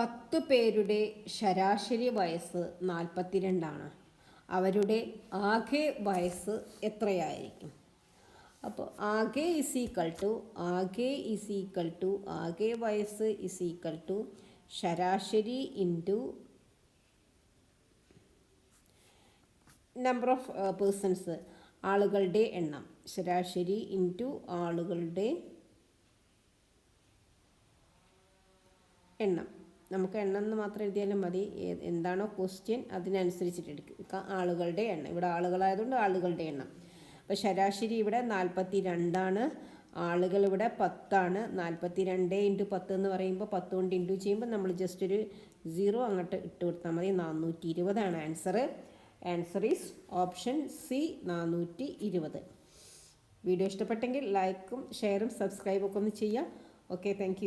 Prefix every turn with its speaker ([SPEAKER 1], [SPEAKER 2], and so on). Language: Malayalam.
[SPEAKER 1] പത്ത് പേരുടെ ശരാശരി വയസ്സ് നാൽപ്പത്തിരണ്ടാണ്. അവരുടെ ആകെ വയസ്സ് എത്രയായിരിക്കും? അപ്പോൾ ആകെ ഇസ് ഈക്വൽ ടു ആകെ ഇസ് ഈക്വൽ ടു ആകെ വയസ്സ് ഇസ് ഈക്വൽ ടു ശരാശരി ഇന്റു നമ്പർ ഓഫ് പേഴ്സൺസ് ആളുകളുടെ എണ്ണം. ശരാശരി ഇന്റു ആളുകളുടെ എണ്ണം. നമുക്ക് എണ്ണം എന്ന് മാത്രം എഴുതിയാലും മതി. എന്താണോ ക്വസ്റ്റ്യൻ അതിനനുസരിച്ചിട്ട് എടുക്കുക ആളുകളുടെ എണ്ണം. ഇവിടെ ആളുകളായതുകൊണ്ട് ആളുകളുടെ എണ്ണം. അപ്പോൾ ശരാശരി ഇവിടെ നാൽപ്പത്തി രണ്ടാണ് ആളുകൾ ഇവിടെ പത്താണ്. നാൽപ്പത്തി രണ്ട് ഇന്റു പത്ത് എന്ന് പറയുമ്പോൾ പത്ത് കൊണ്ട് ഇന്റു ചെയ്യുമ്പോൾ നമ്മൾ ജസ്റ്റ് ഒരു സീറോ അങ്ങോട്ട് ഇട്ട് കൊടുത്താൽ മതി. നാനൂറ്റി ഇരുപതാണ് answer answer is option C നാനൂറ്റി ഇരുപത് വീഡിയോ ഇഷ്ടപ്പെട്ടെങ്കിൽ ലൈക്കും ഷെയറും സബ്സ്ക്രൈബൊക്കെ ഒന്ന് ചെയ്യുക. Okay thank